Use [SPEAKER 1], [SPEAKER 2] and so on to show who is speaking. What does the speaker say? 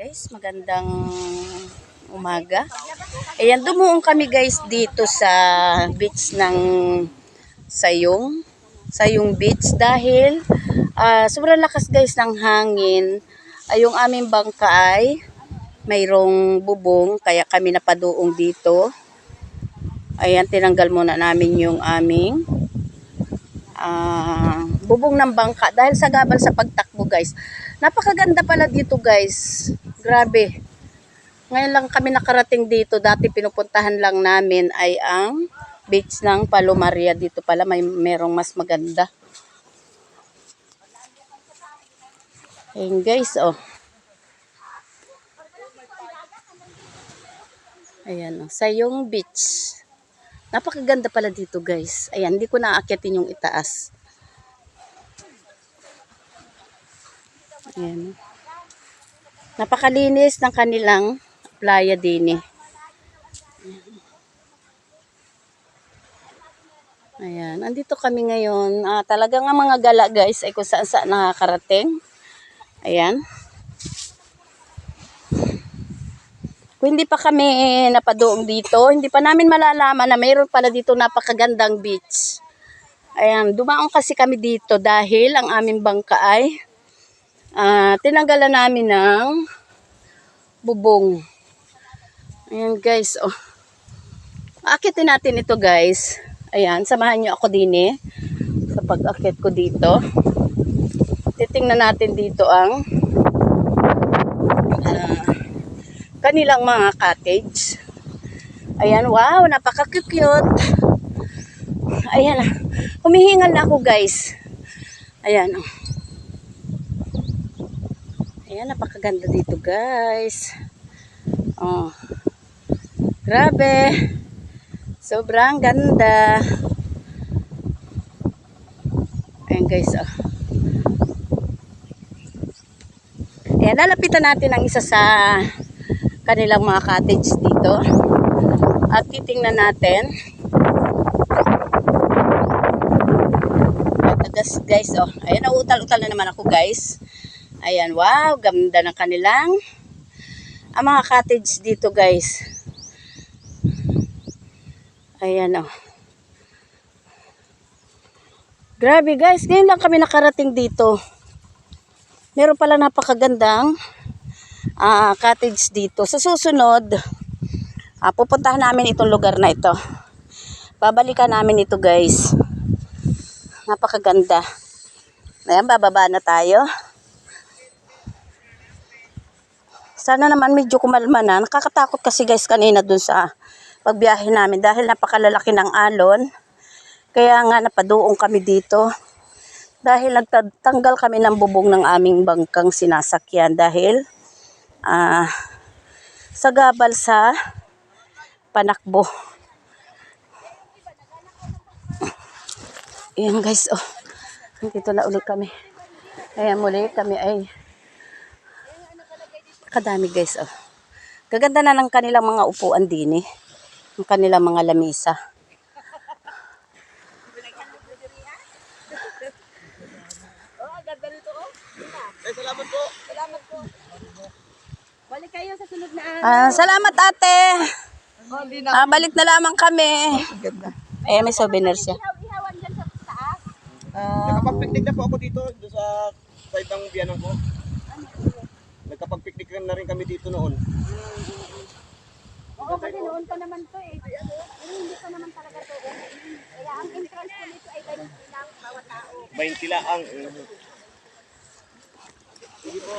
[SPEAKER 1] guys, magandang umaga. Ayan, dumuong kami guys dito sa beach ng Sayong. Sayong Beach dahil ah, sobrang lakas guys ng hangin. Ay, yung aming bangka ay mayroong bubong kaya kami napaduong dito. Ayan, tinanggal muna namin yung aming ah, bubong ng bangka dahil sa gabal sa pagtakbo guys. Napakaganda pala dito guys. Grabe. Ngayon lang kami nakarating dito. Dati pinupuntahan lang namin ay ang beach ng Palomaria. Dito pala may merong mas maganda. Ayun guys, oh. Ayan, oh. Sayong Beach. Napakaganda pala dito guys. Ayan, hindi ko naakyatin yung itaas. Ayan. Napakalinis ng kanilang playa din eh. Ayan, andito kami ngayon. Ah, talaga nga mga gala guys ay kung saan saan nakakarating. Ayan. Kung hindi pa kami napadoong dito, hindi pa namin malalaman na mayroon pala dito napakagandang beach. Ayan, dumaong kasi kami dito dahil ang aming bangka ay tinanggalan namin ng bubong. Ayan guys, oh. Akitin natin ito guys. Ayan, samahan nyo ako din eh. Sa pag-akit ko dito. Titingnan natin dito ang ah, kanilang mga cottage. Ayan, wow, napaka-cute. Ayan, ah. humihingal na ako guys. Ayan, oh. Ayan, napakaganda dito guys. Oh. Grabe. Sobrang ganda. Ayan guys, oh. Ayan, lalapitan natin ang isa sa kanilang mga cottage dito. At titingnan natin. Ito guys, guys, oh. Ayan, nauutal-utal na naman ako guys. Ayan, wow, ganda ng kanilang ang mga cottage dito guys. Ayan oh. Grabe guys, ngayon lang kami nakarating dito. Meron pala napakagandang ah, cottage dito. Sa susunod, ah, pupuntahan namin itong lugar na ito. Babalikan namin ito guys. Napakaganda. Ayan, bababa na tayo. Sana naman medyo kumalma na. Nakakatakot kasi guys kanina dun sa pagbiyahe namin dahil napakalalaki ng alon. Kaya nga napadoong kami dito. Dahil nagtanggal kami ng bubong ng aming bangkang sinasakyan dahil ah sa gabal sa panakbo. Ayan guys, oh. Dito na ulit kami. Ayan muli kami ay kadami guys, oh. Gaganda na ng kanilang mga upuan din eh. Ang kanilang mga lamisa.
[SPEAKER 2] Balik kayo sa sunod na
[SPEAKER 1] Ah, salamat ate. Ah, balik na lamang kami. Ayan, may souvenir siya.
[SPEAKER 2] taas.
[SPEAKER 3] Nakapag-picnic na po ako dito, doon sa side ng biyanan ko. Nagkapag-picnic na rin kami dito noon.
[SPEAKER 2] Oo, kasi noon pa naman to eh. Pero hindi pa naman talaga to. Kaya ang entrance ko nito ay 20 lang bawat tao.
[SPEAKER 3] 20 laang. Sige po.